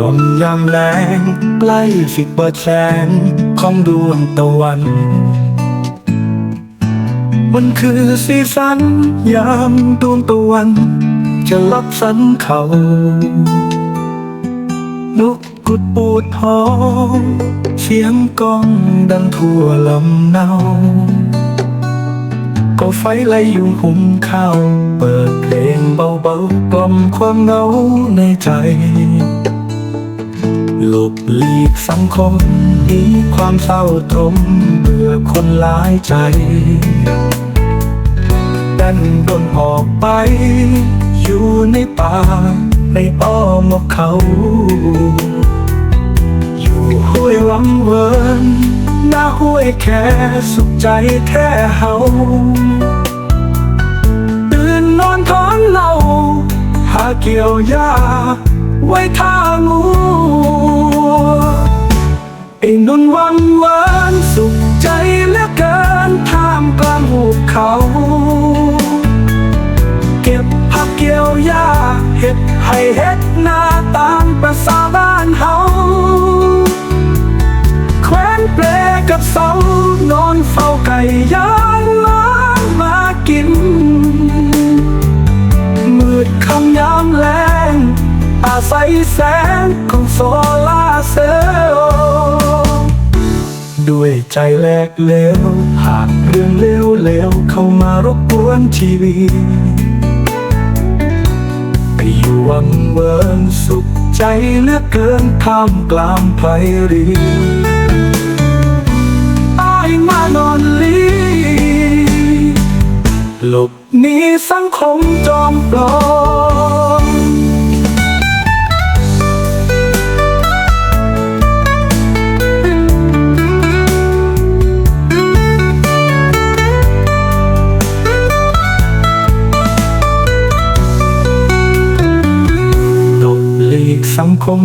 ร่มยามแรงใกล้สิเปิดแสงของดวงตะวัน มันคือสีสันยามดวงตะวัน จะรับสันเขานกกุดปูดหอมเสียงกองดังทั่วลำเนาก็ไฟไล่ยุงหุมข้าว เปิดเพลงเบาๆกล่อมความเหงาในใจ หลบหลีกสังคมหนีความเศร้าตรมเบื่อคนหลายใจดันโดนออกไป อยู่ในป่า ในอ้อมอกเขา อยู่ห้วยวังเวิร์นหน้าห้วยแค่สุขใจแท้เฮาตื่นนอนท้อนเหลาหาเกี่ยวหญ้าไว้ท่างู เขา เก็บผักเกี่ยวหญ้าเห็ดให้เห็ดหน้าตามประสาบ้านเฮาแขวนเปลกับเสานอนเฝ้าไก่ย่างล้ามากิน มืดคำยามแรงอาศัยแสงของโซลาเซล ด้วยใจแลกเลวหากเรื่องเลวเลวๆเข้ามารบกวนชีวิตไปอยู่วังเวิร์นสุขใจเหลือเกินท่ามกลางไพรีอายมานอนลีหลบหนีสังคมจอมปลอม งคม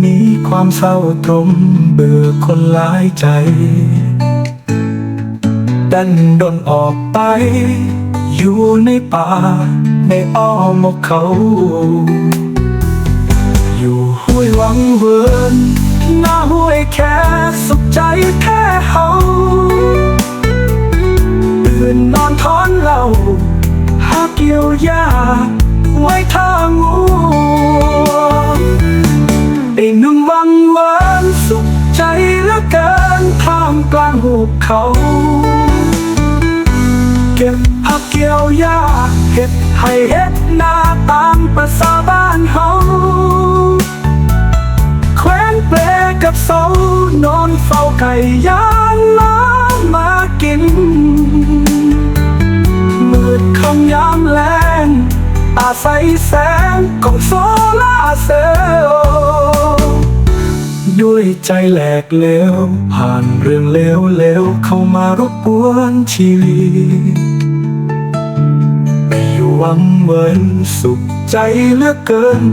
หนีความเศร้าตรมเบื่อคนหลายใจ ดันดนออกไป อยู่ในป่า ในอ้อมอกเขา อยู่ห้วยวังเวิร์นหน้าห้วยแค่สุขใจแท้เฮาตื่นนอนท้อนเหลาหาเกี่ยวหญ้าไว้ทางูามกลางหุบเขา เก็บผักเกี่ยวหญ้าเห็ดให้เห็ดหน้าตามประสาบ้านเฮาแขวนเปลกับเสานอนเฝ้าไก่ย่างล้างมากิน มืดคำยามแรงอาศัยแสงของโซลาเซลล์ ด้วยใจแหลกเลวผ่านเรื่องเลวเลวๆเข้ามารบกวนชีวิตไปอยู่วังเวินสุขใจเหลือเกิน